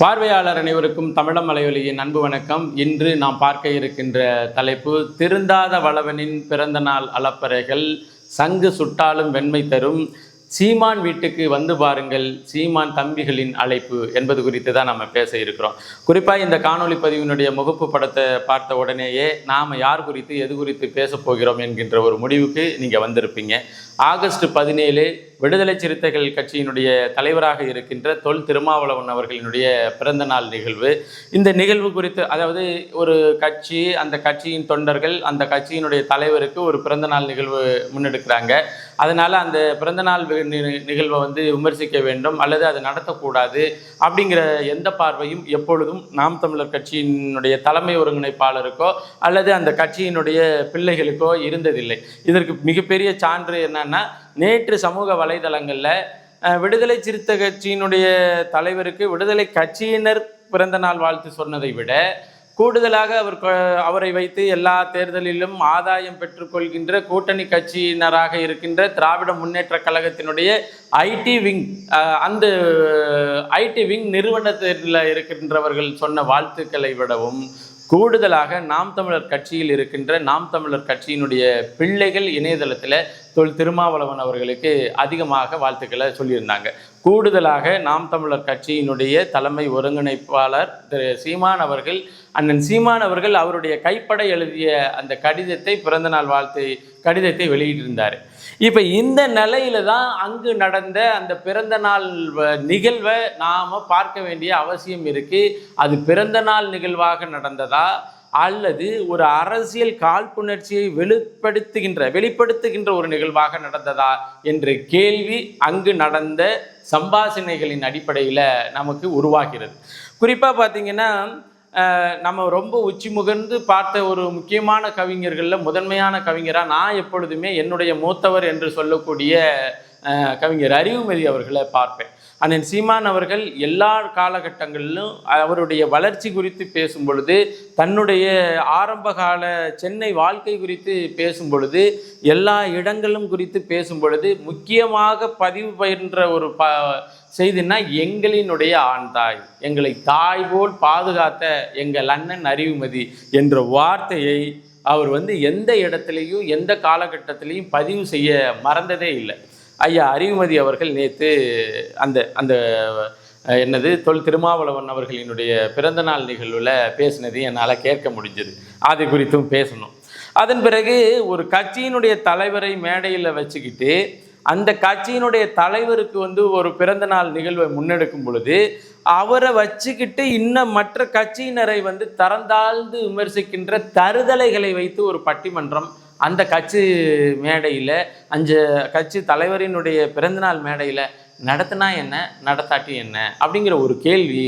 பார்வையாளர் அனைவருக்கும் தமிழம் மலையொலியின் அன்பு வணக்கம். இன்று நாம் பார்க்க இருக்கின்ற தலைப்பு திருந்தாத வளவனின் பிறந்த நாள் அலப்பறைகள் சங்கு சுட்டாலும் வெண்மை தரும் சீமான் வீட்டுக்கு வந்து பாருங்கள் சீமான் தம்பிகளின் அழைப்பு என்பது குறித்து தான் நம்ம பேச இருக்கிறோம். குறிப்பாக இந்த காணொளி பதிவினுடைய முகப்பு படத்தை பார்த்த உடனேயே நாம் யார் குறித்து எது குறித்து பேசப்போகிறோம் என்கின்ற ஒரு முடிவுக்கு நீங்கள் வந்திருப்பீங்க. ஆகஸ்ட் பதினேழு விடுதலை சிறுத்தைகள் கட்சியினுடைய தலைவராக இருக்கின்ற தொல் திருமாவளவன் அவர்களினுடைய பிறந்த நாள் நிகழ்வு. இந்த நிகழ்வு குறித்து அதாவது ஒரு கட்சி அந்த கட்சியின் தொண்டர்கள் அந்த கட்சியினுடைய தலைவருக்கு ஒரு பிறந்த நாள் நிகழ்வு முன்னெடுக்கிறாங்க. அதனால் அந்த பிறந்தநாள் நிகழ்வை வந்து விமர்சிக்க வேண்டும் அல்லது அதை நடத்தக்கூடாது அப்படிங்கிற எந்த பார்வையும் எப்பொழுதும் நாம் தமிழர் கட்சியினுடைய தலைமை ஒருங்கிணைப்பாளருக்கோ அல்லது அந்த கட்சியினுடைய பிள்ளைகளுக்கோ இருந்ததில்லை. இதற்கு மிகப்பெரிய சான்று என்னன்னா நேற்று சமூக வலைதளங்களில் விடுதலை சிறுத்தை கட்சியினுடைய தலைவருக்கு விடுதலை கட்சியினர் பிறந்த நாள் வாழ்த்து சொன்னதை விட கூடுதலாக அவர் அவரை வைத்து எல்லா தேர்தலிலும் ஆதாயம் பெற்றுக்கொள்கின்ற கூட்டணி கட்சியினராக இருக்கின்ற திராவிட முன்னேற்ற கழகத்தினுடைய ஐடி விங் அந்த ஐடி விங் நிறுவனத்தில் இருக்கின்றவர்கள் சொன்ன வாழ்த்துக்களை விடவும் கூடுதலாக நாம் தமிழர் கட்சியில் இருக்கின்ற நாம் தமிழர் கட்சியினுடைய பிள்ளைகள் இணையதளத்தில் தொல் திருமாவளவன் அவர்களுக்கு அதிகமாக வாழ்த்துக்களை சொல்லியிருந்தாங்க. கூடுதலாக நாம் தமிழர் கட்சியினுடைய தலைமை ஒருங்கிணைப்பாளர் திரு சீமான் அவர்கள் அண்ணன் சீமான் அவர்கள் அவருடைய கைப்பட எழுதிய அந்த கடிதத்தை பிறந்தநாள் வாழ்த்து கடிதத்தை வெளியிட்டிருந்தார். இப்போ இந்த நிலையில தான் அங்கு நடந்த அந்த பிறந்த நாள் நிகழ்வை நாம பார்க்க வேண்டிய அவசியம் இருக்கு. அது பிறந்த நாள் நிகழ்வாக நடந்ததா? அல்லது ஒரு அரசியல் காழ்ப்புணர்ச்சியை வெளிப்படுத்துகின்ற வெளிப்படுத்துகின்ற ஒரு நிகழ்வாக நடந்ததா? என்ற கேள்வி அங்கு நடந்த சம்பாஷணைகளின் அடிப்படையில் நமக்கு உருவாகிறது. குறிப்பாக பார்த்தீங்கன்னா நம்ம ரொம்ப உச்சி முகர்ந்து பார்த்த ஒரு முக்கியமான கவிஞர்களில் முதன்மையான கவிஞராக நான் எப்பொழுதுமே என்னுடைய மூத்தவர் என்று சொல்லக்கூடிய கவிஞர் அறிவுமதி அவர்களை பார்ப்பேன். அண்ணன் சீமான் அவர்கள் எல்லா காலகட்டங்களிலும் அவருடைய வளர்ச்சி குறித்து பேசும் பொழுது தன்னுடைய ஆரம்பகால சென்னை வாழ்க்கை குறித்து பேசும் பொழுது எல்லா இடங்களும் குறித்து பேசும் பொழுது முக்கியமாக பதிவு பயின்ற ஒரு ப செய்தின்னா எங்களினுடைய ஆண் தாய். எங்களை தாய் போல் பாதுகாத்த எங்கள் அண்ணன் அறிவுமதி என்ற வார்த்தையை அவர் வந்து எந்த இடத்துலையும் எந்த காலகட்டத்திலையும் பதிவு செய்ய மறந்ததே இல்லை. ஐயா அறிவுமதி அவர்கள் நேற்று அந்த அந்த என்னது தொல் திருமாவளவன் அவர்களினுடைய பிறந்தநாள் நிகழ்வில் பேசினது என்னால் கேட்க முடிஞ்சது. அது குறித்தும் பேசணும். அதன் பிறகு ஒரு கட்சியினுடைய தலைவரை மேடையில் வச்சுக்கிட்டு அந்த கட்சியினுடைய தலைவருக்கு வந்து ஒரு பிறந்தநாள் நிகழ்வை முன்னெடுக்கும் பொழுது அவரை வச்சுக்கிட்டு இன்னும் மற்ற கட்சியினரை வந்து தரந்தாழ்ந்து விமர்சிக்கின்ற தருதலைகளை வைத்து ஒரு பட்டிமன்றம் அந்த கட்சி மேடையில் அஞ்சு கட்சி தலைவரினுடைய பிறந்தநாள் மேடையில் நடத்தினா என்ன? நடத்தாட்டி என்ன? அப்படிங்கிற ஒரு கேள்வி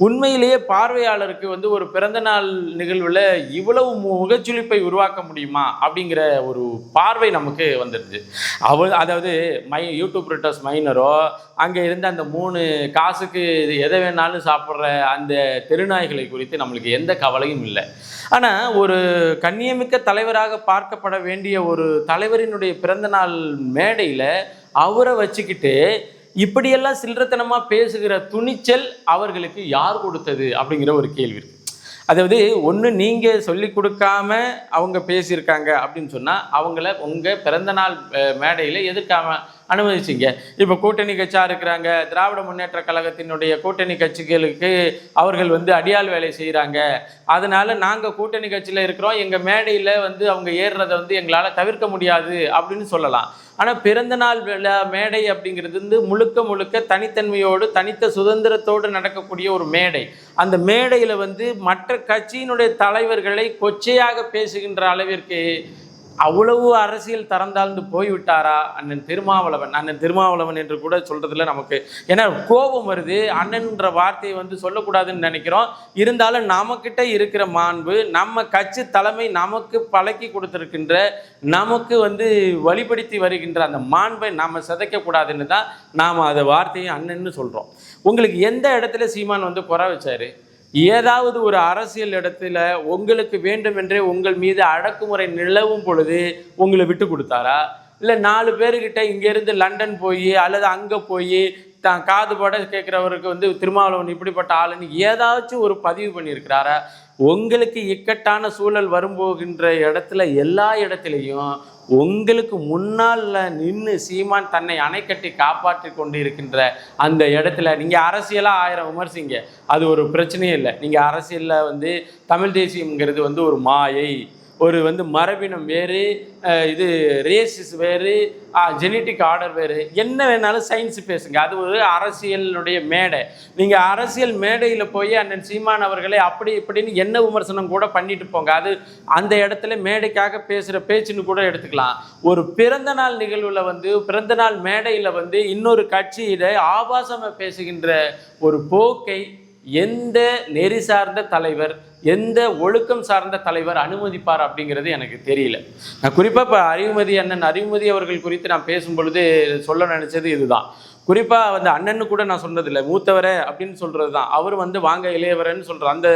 உண்மையிலேயே பார்வையாளருக்கு வந்து ஒரு பிறந்தநாள் நிகழ்வில் இவ்வளவு முகச்சுளிப்பை உருவாக்க முடியுமா அப்படிங்கிற ஒரு பார்வை நமக்கு வந்துடுது அவ அதாவது மை யூடியூப் ரிட்டர்ஸ் மைனரோ அங்கே இருந்த அந்த மூணு காசுக்கு இது எதை வேணாலும் சாப்பிட்ற அந்த தெருநாய்களை குறித்து நம்மளுக்கு எந்த கவலையும் இல்லை. ஆனால் ஒரு கண்ணியமிக்க தலைவராக பார்க்கப்பட வேண்டிய ஒரு தலைவரினுடைய பிறந்தநாள் மேடையில் அவரை வச்சுக்கிட்டு இப்படியெல்லாம் சில்லறத்தனமாக பேசுகிற துணிச்சல் அவர்களுக்கு யார் கொடுத்தது அப்படிங்கிற ஒரு கேள்வி இருக்கு. அதாவது ஒன்று நீங்கள் சொல்லி கொடுக்காம அவங்க பேசியிருக்காங்க அப்படின்னு சொன்னால் அவங்கள உங்கள் பிறந்தநாள் மேடையில் எதிர்க்காம அனுமதிச்சிங்க. இப்போ கூட்டணி கட்சியாக இருக்கிறாங்க. திராவிட முன்னேற்ற கழகத்தினுடைய கூட்டணி கட்சிகளுக்கு அவர்கள் வந்து அடியாள் வேலை செய்கிறாங்க அதனால நாங்கள் கூட்டணி கட்சியில் இருக்கிறோம். எங்கள் மேடையில் வந்து அவங்க ஏறுறதை வந்து எங்களால் தவிர்க்க முடியாது அப்படின்னு சொல்லலாம். ஆனால் பிறந்தநாள் விழா மேடை அப்படிங்கிறது வந்து முழுக்க முழுக்க தனித்தன்மையோடு தனித்த சுதந்திரத்தோடு நடக்கக்கூடிய ஒரு மேடை. அந்த மேடையில் வந்து மற்ற கட்சியினுடைய தலைவர்களை கொச்சையாக பேசுகின்ற அளவிற்கு அவ்வளவு அரசியல் தரந்தாழ்ந்து போய்விட்டாரா அண்ணன் திருமாவளவன்? அண்ணன் திருமாவளவன் என்று கூட சொல்றதுல நமக்கு ஏன்னா கோபம் வருது? அண்ணன்ற வார்த்தையை வந்து சொல்லக்கூடாதுன்னு நினைக்கிறோம். இருந்தாலும் நமக்கிட்ட இருக்கிற மாண்பு நம்ம கட்சி தலைமை நமக்கு பழக்கி கொடுத்துருக்கின்ற நமக்கு வந்து வழிபடுத்தி வருகின்ற அந்த மாண்பை நாம் சிதைக்கக்கூடாதுன்னு தான் நாம் அதை வார்த்தையை அண்ணன்னு சொல்கிறோம் உங்களுக்கு எந்த இடத்துல சீமான் வந்து குறை வச்சாரு? ஏதாவது ஒரு அரசியல் இடத்துல உங்களுக்கு வேண்டுமென்றே உங்கள் மீது அடக்குமுறை நிலவும் பொழுது உங்களை விட்டு கொடுத்தாரா? இல்லை நாலு பேர்கிட்ட இங்கேருந்து லண்டன் போய் அல்லது அங்கே போய் தான் காது பட கேட்குறவருக்கு வந்து திருமாவளவன் இப்படிப்பட்ட ஆளுன்னு ஏதாச்சும் ஒரு பதிவு பண்ணியிருக்கிறாரா? உங்களுக்கு இக்கட்டான சூழல் வரும்போகின்ற இடத்துல எல்லா இடத்துலையும் உங்களுக்கு முன்னால் நின்று சீமான் தன்னை அணைக்கட்டி காப்பாற்றி கொண்டு இருக்கின்ற அந்த இடத்துல நீங்கள் அரசியலாக ஆயிரம் விமர்சிங்க. அது ஒரு பிரச்சனையே இல்லை. நீங்கள் அரசியலில் வந்து தமிழ் தேசியம்ங்கிறது வந்து ஒரு மாயை. ஒரு வந்து மரபினம் வேறு இது ரேசிஸ் வேறு ஜெனட்டிக் ஆர்டர் வேறு. என்ன வேணாலும் சயின்ஸ் பேசுங்க. அது ஒரு அரசியலினுடைய மேடை. நீங்கள் அரசியல் மேடையில் போய் அண்ணன் சீமான் அவர்களை அப்படி இப்படின்னு என்ன விமர்சனம் கூட பண்ணிட்டு போங்க. அது அந்த இடத்துல மேடைக்காக பேசுகிற பேச்சுன்னு கூட எடுத்துக்கலாம். ஒரு பிறந்த நாள் நிகழ்வில் வந்து பிறந்த நாள் மேடையில் வந்து இன்னொரு கட்சியிட ஆபாசமாக பேசுகின்ற ஒரு போக்கை எந்த நெறி சார்ந்த தலைவர் எந்த ஒழுக்கம் சார்ந்த தலைவர் அனுமதிப்பார் அப்படிங்கிறது எனக்கு தெரியல. நான் குறிப்பாக இப்போ அறிவுமதி அண்ணன் அறிவுமதி அவர்கள் குறித்து நான் பேசும் பொழுது சொல்ல நினச்சது இதுதான். குறிப்பாக வந்து அண்ணன்னு கூட நான் சொன்னதில்லை மூத்தவரே அப்படின்னு சொல்கிறது தான் அவர் வந்து வாங்க இளையவரன்னு சொல்கிற அந்த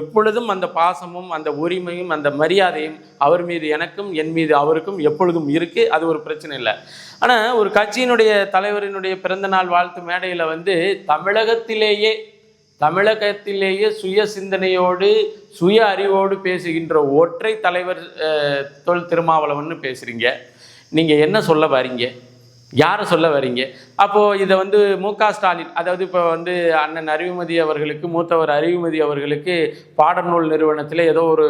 எப்பொழுதும் அந்த பாசமும் அந்த உரிமையும் அந்த மரியாதையும் அவர் மீது எனக்கும் என் மீது அவருக்கும் எப்பொழுதும் இருக்குது அது ஒரு பிரச்சனை இல்லை. ஆனால் ஒரு கட்சியினுடைய தலைவரினுடைய பிறந்தநாள் வாழ்த்து மேடையில் வந்து தமிழகத்திலேயே தமிழகத்திலேயே சுய சிந்தனையோடு சுய அறிவோடு பேசுகின்ற ஒற்றை தலைவர் தொல் திருமாவளவன் பேசுகிறீங்க நீங்கள் என்ன சொல்ல வரீங்க? யாரை சொல்ல வரீங்க? அப்போது இதை வந்து மு க ஸ்டாலின் அதாவது இப்போ வந்து அண்ணன் அறிவுமதி அவர்களுக்கு மூத்தவர் அறிவுமதி அவர்களுக்கு பாடநூல் நிறுவனத்தில் ஏதோ ஒரு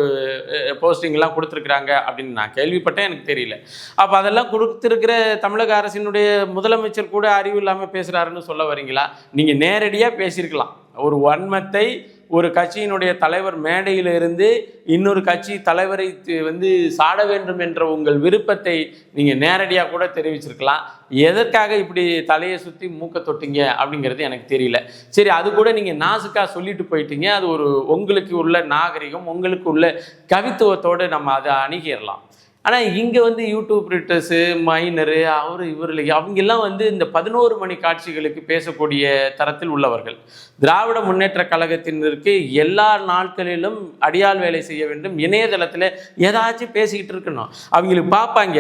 போஸ்டிங்லாம் கொடுத்துருக்குறாங்க அப்படின்னு நான் கேள்விப்பட்டேன் எனக்கு தெரியல. அப்போ அதெல்லாம் கொடுத்துருக்கிற தமிழக அரசினுடைய முதலமைச்சர் கூட அறிவு இல்லாமல் பேசுகிறாருன்னு சொல்ல வரீங்களா? நீங்கள் நேரடியாக பேசியிருக்கலாம். ஒரு வன்மத்தை ஒரு கட்சியினுடைய தலைவர் மேடையிலிருந்து இன்னொரு கட்சி தலைவரை வந்து சாட வேண்டும் என்ற உங்கள் விருப்பத்தை நீங்கள் நேரடியாக கூட தெரிவிச்சிருக்கலாம். எதற்காக இப்படி தலையை சுற்றி மூக்க தொட்டிங்க அப்படிங்கிறது எனக்கு தெரியல. சரி அது கூட நீங்கள் நாசுக்காக சொல்லிட்டு போயிட்டீங்க. அது ஒரு உங்களுக்கு உள்ள நாகரிகம் உங்களுக்கு உள்ள கவித்துவத்தோடு நம்ம அதை அணுகிடலாம் ஆனால் இங்கே வந்து யூடியூப் ரிட்டர்ஸு மைனரு அவர் இவர் அவங்கெல்லாம் வந்து இந்த பதினோரு மணி காட்சிகளுக்கு பேசக்கூடிய தரத்தில் உள்ளவர்கள். திராவிட முன்னேற்ற கழகத்தினருக்கு எல்லா நாட்களிலும் அடியாள் வேலை செய்ய வேண்டும். இணையதளத்தில் ஏதாச்சும் பேசிக்கிட்டு இருக்கணும். அவங்களுக்கு பார்ப்பாங்க.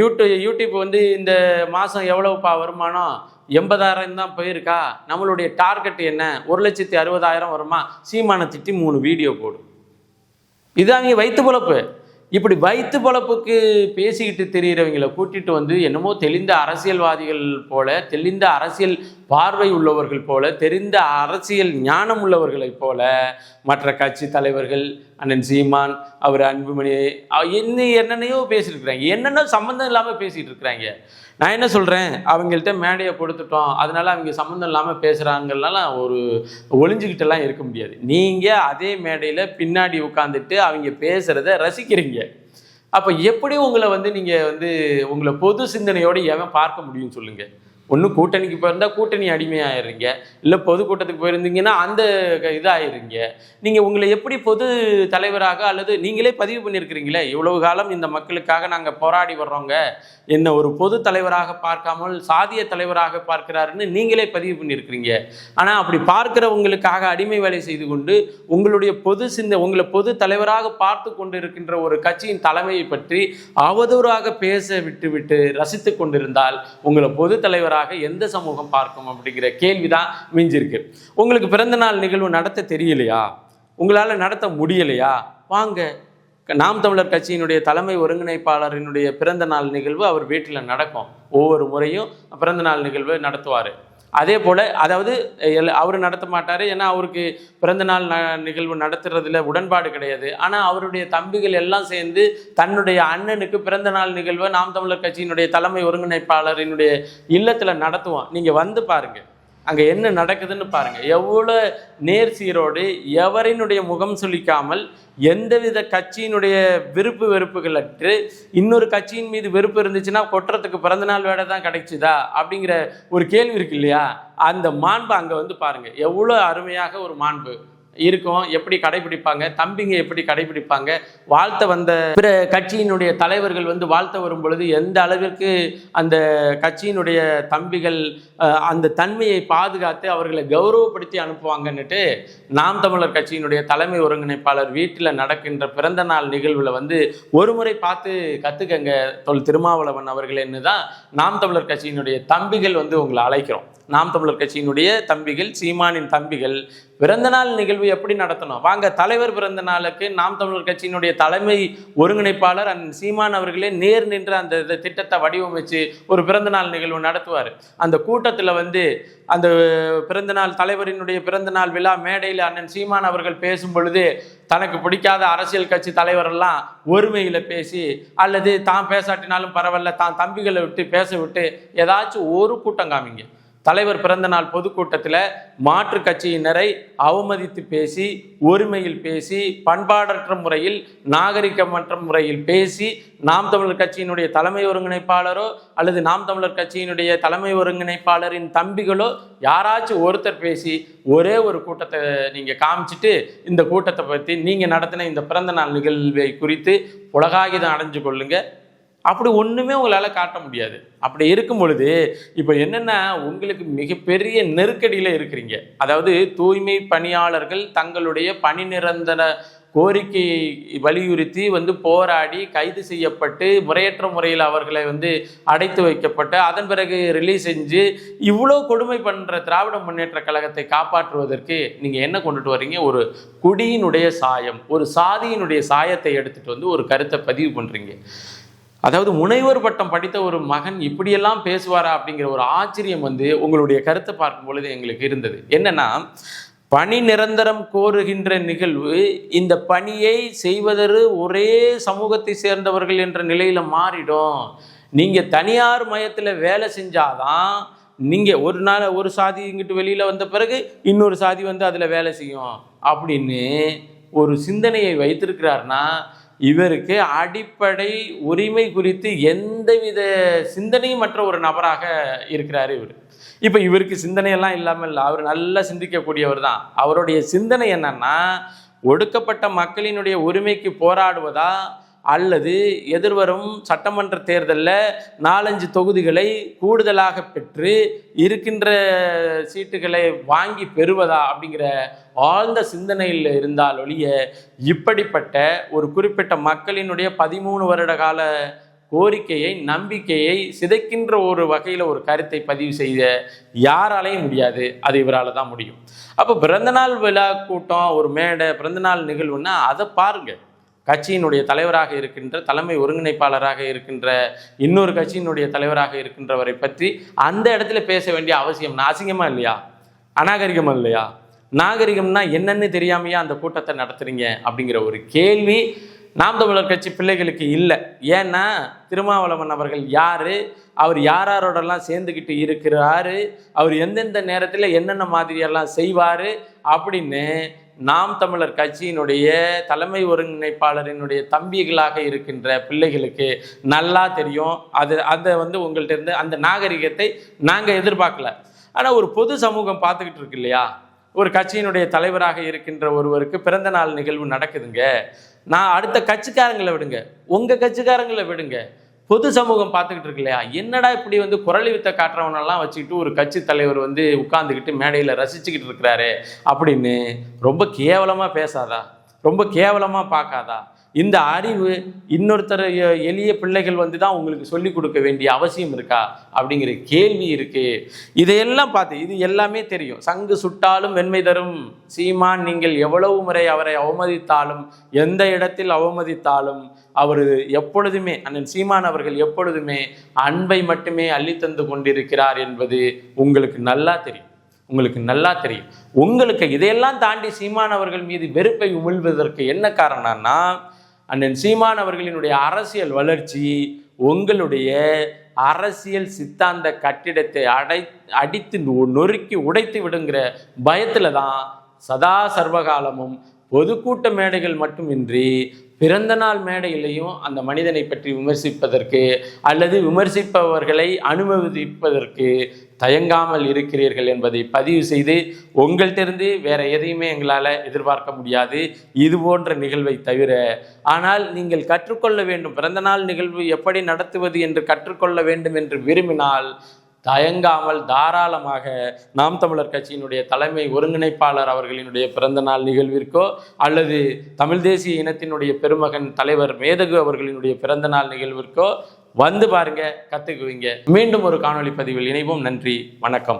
யூடியூப் யூடியூப் வந்து இந்த மாதம் எவ்வளவுப்பா வருமானம்? எண்பதாயிரம் தான் போயிருக்கா? நம்மளுடைய டார்கெட் என்ன? ஒரு லட்சத்தி அறுபதாயிரம் வருமா? சீமான திட்டி மூணு வீடியோ போடும் இது அவங்க வயிற்று பிழப்பு. இப்படி வயிற்று பொழப்புக்கு பேசிக்கிட்டு தெரிகிறவங்களை கூட்டிட்டு வந்து என்னமோ தெளிந்த அரசியல்வாதிகள் போல தெளிந்த அரசியல் பார்வை உள்ளவர்கள் போல தெரிந்த அரசியல் ஞானம் உள்ளவர்களைப் போல மற்ற கட்சி தலைவர்கள் அண்ணன் சீமான் அவர் அன்புமணி என்ன என்னென்னையோ பேசியிருக்கிறாங்க. என்னென்ன சம்மந்தம் இல்லாமல் பேசிகிட்டு இருக்கிறாங்க நான் என்ன சொல்கிறேன் அவங்கள்ட்ட மேடையை கொடுத்துட்டோம். அதனால அவங்க சம்மந்தம் இல்லாமல் பேசுகிறாங்கலாம் ஒரு ஒளிஞ்சுக்கிட்டெல்லாம் இருக்க முடியாது. நீங்கள் அதே மேடையில் பின்னாடி உட்காந்துட்டு அவங்க பேசுகிறத ரசிக்கிறீங்க. அப்போ எப்படி உங்களை வந்து நீங்கள் வந்து உங்களை பொது சிந்தனையோடு எவன் பார்க்க முடியும்னு சொல்லுங்கள் ஒன்று கூட்டணிக்கு போயிருந்தால் கூட்டணி அடிமையாயிருங்க. இல்லை பொதுக்கூட்டத்துக்கு போயிருந்தீங்கன்னா அந்த க- இதாயிருங்க. நீங்கள் உங்களை எப்படி பொது தலைவராக அல்லது நீங்களே பதிவு பண்ணியிருக்கிறீங்களே? இவ்வளவு காலம் இந்த மக்களுக்காக நாங்கள் போராடி வர்றோங்க. என்ன ஒரு பொது தலைவராக பார்க்காமல் சாதிய தலைவராக பார்க்கிறாருன்னு நீங்களே பதிவு பண்ணியிருக்கிறீங்க. ஆனால் அப்படி பார்க்கிறவங்களுக்காக அடிமை வேலை செய்து கொண்டு உங்களுடைய பொது சிந்த உங்களை பொது தலைவராக பார்த்து கொண்டு இருக்கின்ற ஒரு கட்சியின் தலைமையை பற்றி அவதூறாக பேச விட்டு விட்டு ரசித்து கொண்டிருந்தால் உங்களை பொது தலைவராக எந்த சமூகம் பார்க்கும் அப்படிங்கிற கேள்விதான் மிஞ்சிருக்கு. உங்களுக்கு பிறந்தநாள் நிகழ்வு நடத்த தெரியலையா? உங்களால் நடத்த முடியலையா? வாங்க. நாம் தமிழர் கட்சியினுடைய தலைமை ஒருங்கிணைப்பாளரினுடைய பிறந்த நாள் நிகழ்வு அவர் வீட்டில் நடக்கும். ஒவ்வொரு முறையும் பிறந்த நாள் நிகழ்வு நடத்துவார். அதே போல் அதாவது அவர் நடத்த மாட்டார். ஏன்னா அவருக்கு பிறந்தநாள் ந நிகழ்வு நடத்துறதுல உடன்பாடு கிடையாது. ஆனால் அவருடைய தம்பிகள் எல்லாம் சேர்ந்து தன்னுடைய அண்ணனுக்கு பிறந்தநாள் நிகழ்வை நாம் தமிழர் கட்சியினுடைய தலைமை ஒருங்கிணைப்பாளரினுடைய இல்லத்தில் நடத்துவோம். நீங்கள் வந்து பாருங்கள் அங்கே என்ன நடக்குதுன்னு பாருங்கள் எவ்வளோ நேர் சீரோடு எவரினுடைய முகம் சுளிக்காமல் எந்தவித கட்சியினுடைய விருப்பு வெறுப்புகளற்று இன்னொரு கட்சியின் மீது வெறுப்பு இருந்துச்சுன்னா கொட்டுறதுக்கு பிறந்தநாள் வேலை தான் கிடைச்சிதா? அப்படிங்கிற ஒரு கேள்வி இருக்கு இல்லையா? அந்த மாண்பு அங்கே வந்து பாருங்கள் எவ்வளோ அருமையாக ஒரு மாண்பு. இருக்கும். எப்படி கடைபிடிப்பாங்க? தம்பிங்க எப்படி கடைபிடிப்பாங்க? வாழ்த்த வந்த பிற கட்சியினுடைய தலைவர்கள் வந்து வாழ்த்த வரும் பொழுது எந்த அளவிற்கு அந்த கட்சியினுடைய தம்பிகள் அந்த தன்மையை பாதுகாத்து அவர்களை கௌரவப்படுத்தி அனுப்புவாங்கன்னுட்டு நாம் தமிழர் கட்சியினுடைய தலைமை ஒருங்கிணைப்பாளர் வீட்டில் நடக்கின்ற பிறந்த நாள் நிகழ்வில் வந்து ஒரு முறை பார்த்து கற்றுக்கங்க தொல் திருமாவளவன் அவர்களேன்னு தான் நாம் தமிழர் கட்சியினுடைய தம்பிகள் வந்து உங்களை அழைக்கிறோம். நாம் தமிழர் கட்சியினுடைய தம்பிகள் சீமானின் தம்பிகள் பிறந்தநாள் நிகழ்வு எப்படி நடத்தணும்? வாங்க தலைவர் பிறந்த நாளுக்கு நாம் தமிழர் கட்சியினுடைய தலைமை ஒருங்கிணைப்பாளர் அண்ட் சீமான் அவர்களே நேர் நின்று அந்த திட்டத்தை வடிவமைச்சு ஒரு பிறந்தநாள் நிகழ்வு நடத்துவார். அந்த கூட்டத்தில் வந்து அந்த பிறந்தநாள் தலைவரினுடைய பிறந்தநாள் விழா மேடையில் அண்ணன் சீமான் அவர்கள் பேசும் பொழுது தனக்கு பிடிக்காத அரசியல் கட்சி தலைவரெல்லாம் ஒருமையில் பேசி அல்லது தான் பேசாட்டினாலும் பரவாயில்ல தான் தம்பிகளை விட்டு பேச விட்டு ஏதாச்சும் ஒரு கூட்டம் காமிங்க. தலைவர் பிறந்தநாள் பொதுக்கூட்டத்தில் மாற்று கட்சியினரை அவமதித்து பேசி ஒருமையில் பேசி பண்பாடற்ற முறையில் நாகரிகமற்ற முறையில் பேசி நாம் தமிழர் கட்சியினுடைய தலைமை ஒருங்கிணைப்பாளரோ அல்லது நாம் தமிழர் கட்சியினுடைய தலைமை ஒருங்கிணைப்பாளரின் தம்பிகளோ யாராச்சும் ஒருத்தர் பேசி ஒரே ஒரு கூட்டத்தை நீங்கள் காமிச்சிட்டு இந்த கூட்டத்தை பற்றி நீங்கள் நடத்தின இந்த பிறந்தநாள் நிகழ்வை குறித்து உலகாகிதம் அடைஞ்சு கொள்ளுங்கள் அப்படி ஒன்றுமே உங்களால் காட்ட முடியாது. அப்படி இருக்கும் பொழுது இப்போ என்னென்னா உங்களுக்கு மிகப்பெரிய நெருக்கடியில் இருக்கிறீங்க. அதாவது தூய்மை பணியாளர்கள் தங்களுடைய பணி நிரந்தர கோரிக்கையை வலியுறுத்தி வந்து போராடி கைது செய்யப்பட்டு முறையற்ற முறையில் அவர்களை வந்து அடைத்து வைக்கப்பட்டு அதன் பிறகு ரிலீஸ் செஞ்சு இவ்வளோ கொடுமை பண்ணுற திராவிட முன்னேற்ற கழகத்தை காப்பாற்றுவதற்கு நீங்கள் என்ன கொண்டுட்டு வரீங்க ஒரு குடியினுடைய சாயம் ஒரு சாதியினுடைய சாயத்தை எடுத்துகிட்டு வந்து ஒரு கருத்தை பதிவு பண்ணுறீங்க அதாவது முனைவர் பட்டம் படித்த ஒரு மகன் இப்படியெல்லாம் பேசுவாரா அப்படிங்கிற ஒரு ஆச்சரியம் வந்து உங்களுடைய கருத்தை பார்க்கும் பொழுது எங்களுக்கு இருந்தது. என்னன்னா பணி நிரந்தரம் கோருகின்ற நிகழ்வு இந்த பணியை செய்வதற்கு ஒரே சமூகத்தை சேர்ந்தவர்கள் என்ற நிலையில மாறிடும். நீங்க தனியார் மயத்துல வேலை செஞ்சாதான் நீங்க ஒரு நாள் ஒரு சாதி இங்கிட்டு வெளியில வந்த பிறகு இன்னொரு சாதி வந்து அதுல வேலை செய்யும். அப்படின்னு ஒரு சிந்தனையை வைத்திருக்கிறார்னா இவருக்கு அடிப்படை உரிமை குறித்து எந்தவித சிந்தனையும் மற்ற ஒரு நபராக இருக்கிறார் இவர். இப்போ இவருக்கு சிந்தனையெல்லாம் இல்லாமல் இல்லை அவர் நல்லா சிந்திக்கக்கூடியவர் தான். அவருடைய சிந்தனை என்னன்னா ஒடுக்கப்பட்ட மக்களினுடைய உரிமைக்கு போராடுவதா அல்லது எதிர்வரும் சட்டமன்ற தேர்தலில் நாலஞ்சு தொகுதிகளை கூடுதலாக பெற்று இருக்கின்ற சீட்டுகளை வாங்கி பெறுவதா அப்படிங்கிற ஆழ்ந்த சிந்தனையில் இருந்தால் ஒழிய இப்படிப்பட்ட ஒரு குறிப்பிட்ட மக்களினுடைய பதிமூணு வருட கால கோரிக்கையை நம்பிக்கையை சிதைக்கின்ற ஒரு வகையில் ஒரு கருத்தை பதிவு செய்த யாராலையும் முடியாது. அது இவரால் தான் முடியும். அப்போ பிறந்தநாள் விழா கூட்டம் ஒரு மேடை பிறந்தநாள் நிகழ்வுன்னா அதை பாருங்கள் கட்சியினுடைய தலைவராக இருக்கின்ற தலைமை ஒருங்கிணைப்பாளராக இருக்கின்ற இன்னொரு கட்சியினுடைய தலைவராக இருக்கின்றவரை பற்றி அந்த இடத்துல பேச வேண்டிய அவசியம் அசிங்கமா இல்லையா? அநாகரிகமா இல்லையா? நாகரிகம்னா என்னன்னு தெரியாமையா அந்த கூட்டத்தை நடத்துறீங்க அப்படிங்கிற ஒரு கேள்வி நாம் தமிழர் கட்சி பிள்ளைகளுக்கு இல்லை. ஏன்னா திருமாவளவன் அவர்கள் யாரு? அவர் யார் சேர்ந்துக்கிட்டு இருக்கிறாரு? அவர் எந்தெந்த நேரத்தில் என்னென்ன மாதிரியெல்லாம் செய்வார்? அப்படின்னு நாம் தமிழர் கட்சியினுடைய தலைமை ஒருங்கிணைப்பாளரினுடைய தம்பிகளாக இருக்கின்ற பிள்ளைகளுக்கு நல்லா தெரியும். அது அதை வந்து உங்கள்கிட்ட இருந்து அந்த நாகரிகத்தை நாங்கள் எதிர்பார்க்கல. ஆனால் ஒரு பொது சமூகம் பார்த்துக்கிட்டு இருக்கு இல்லையா? ஒரு கட்சியினுடைய தலைவராக இருக்கின்ற ஒருவருக்கு பிறந்த நாள் நிகழ்வு நடக்குதுங்க. நான் அடுத்த கட்சிக்காரங்களை விடுங்க. உங்கள் கட்சிக்காரங்களை விடுங்க. பொது சமூகம் பார்த்துக்கிட்டு இருக்கு இல்லையா? என்னடா இப்படி வந்து குரலி வித்த காட்டுறவனெல்லாம் வச்சுக்கிட்டு ஒரு கட்சி தலைவர் வந்து உட்காந்துக்கிட்டு மேடையில் ரசிச்சுக்கிட்டு இருக்கிறாரு அப்படின்னு ரொம்ப கேவலமாக பேசாதா? ரொம்ப கேவலமாக பார்க்காதா? இந்த அறிவு இன்னொருத்தர் எளிய பிள்ளைகள் வந்து தான் உங்களுக்கு சொல்லிக் கொடுக்க வேண்டிய அவசியம் இருக்கா? அப்படிங்கிற கேள்வி இருக்கு. இதையெல்லாம் பார்த்து இது எல்லாமே தெரியும். சங்கு சுட்டாலும் வெண்மை தரும். சீமான் நீங்கள் எவ்வளவு முறை அவரை அவமதித்தாலும் எந்த இடத்தில் அவமதித்தாலும் அவர் எப்பொழுதுமே அண்ணன் சீமான் அவர்கள் எப்பொழுதுமே அன்பை மட்டுமே அள்ளித்தந்து கொண்டிருக்கிறார் என்பது உங்களுக்கு நல்லா தெரியும். உங்களுக்கு நல்லா தெரியும். உங்களுக்கு இதையெல்லாம் தாண்டி சீமான் அவர்கள் மீது வெறுப்பை உமிழ்வதற்கு என்ன காரணம்னா அண்ணன் சீமான் அவர்களினுடைய அரசியல் வளர்ச்சி உங்களுடைய அரசியல் சித்தாந்த கட்டிடத்தை அடை அடித்து நொ- நொறுக்கி உடைத்து விடுங்கிற பயத்தில் தான் சதா சர்வகாலமும் பொதுக்கூட்ட மேடைகள் மட்டுமின்றி பிறந்த நாள் மேடையிலையும் அந்த மனிதனை பற்றி விமர்சிப்பதற்கு அல்லது விமர்சிப்பவர்களை அனுமதிப்பதற்கு தயங்காமல் இருக்கிறீர்கள் என்பதை பதிவு செய்து உங்கள்கிட்டருந்து வேற எதையுமே எங்களால் எதிர்பார்க்க முடியாது. இது போன்ற நிகழ்வை தவிர ஆனால் நீங்கள் கற்றுக்கொள்ள வேண்டும். பிறந்தநாள் நிகழ்வு எப்படி நடத்துவது என்று கற்றுக்கொள்ள வேண்டும் என்று விரும்பினால் தயங்காமல் தாராளமாக நாம் தமிழர் கட்சியினுடைய தலைமை ஒருங்கிணைப்பாளர் அவர்களினுடைய பிறந்தநாள் நிகழ்விற்கோ அல்லது தமிழ் தேசிய இனத்தினுடைய பெருமகன் தலைவர் மேதகு அவர்களினுடைய பிறந்தநாள் நிகழ்விற்கோ வந்து பாருங்க கத்துக்குவீங்க. மீண்டும் ஒரு காணொளி பதிவில் இணைவோம். நன்றி வணக்கம்.